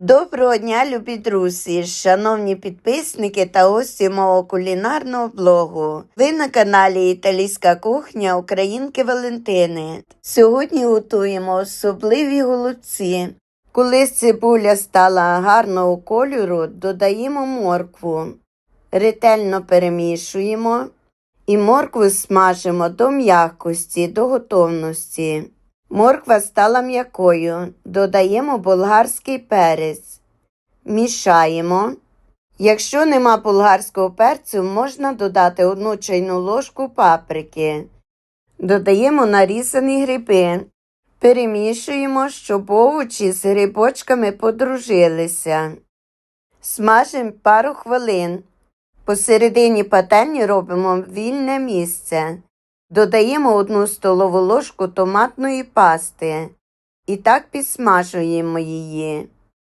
Доброго дня, любі друзі, шановні підписники та гості мого кулінарного блогу. Ви на каналі Італійська кухня Українки Валентини. Сьогодні готуємо особливі голубці. Коли цибуля стала гарного кольору, додаємо моркву. Ретельно перемішуємо і моркву смажимо до м'якості, до готовності. Морква стала м'якою. Додаємо болгарський перець. Мішаємо. Якщо нема болгарського перцю, можна додати одну чайну ложку паприки. Додаємо нарізані гриби. Перемішуємо, щоб овочі з грибочками подружилися. Смажимо пару хвилин. Посередині пательні робимо вільне місце. Додаємо одну столову ложку томатної пасти і так підсмажуємо її.